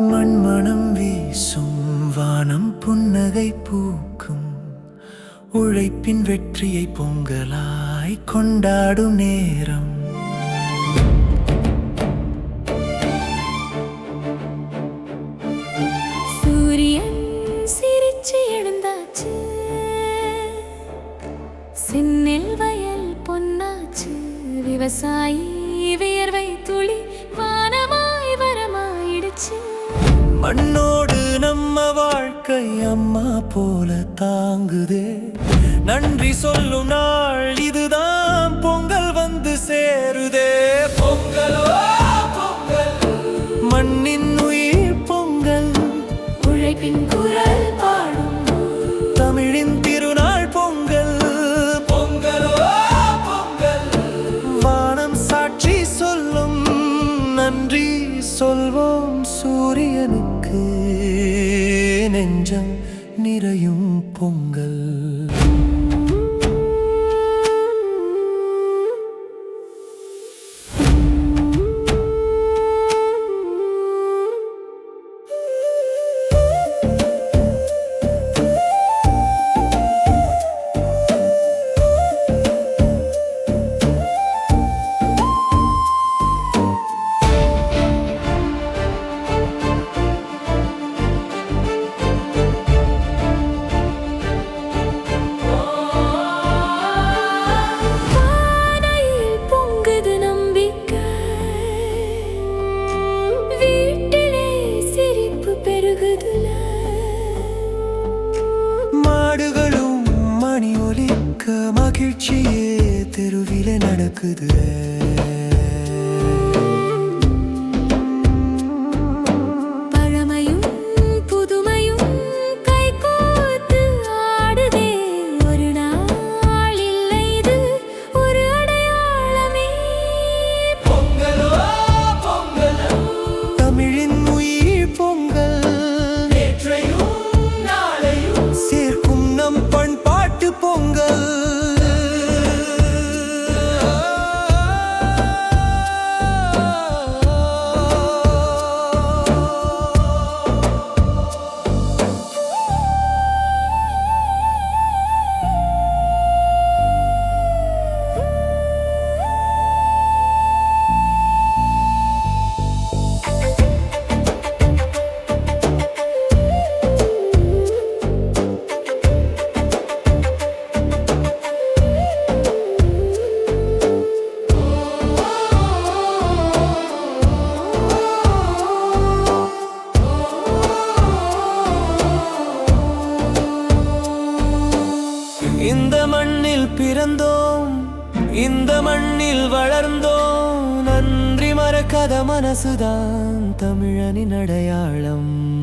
மண்மணம் வீசும் வானம் புன்னகை பூக்கும். உழைப்பின் வெற்றியை பொங்கலாய் கொண்டாடும் நேரம். சூரியன் சிரிச்சு எழுந்தாச்சு. சின்னில் வயல் பொன்னாச்சு. விவசாயி வியர்வை துளி வானமாய் வரமாயிடுச்சு. மண்ணோடு நம்ம வாழ்க்கை அம்மா போல தாங்குதே. நன்றி சொல்லும் நாள் இதுதான் பொங்கல் வந்து சேருதே. பொங்கல் மண்ணின் உயிர் பொங்கல். உழைப்பின் குரல் நெஞ்சம் நிறையும் பொங்கல். மகிழ்ச்சியே தெருவில நடக்குது. பிறந்தோம். இந்த மண்ணில் வளர்ந்தோம். நன்றி மறக்காத மனசுதான் தமிழனின் அடையாளம்.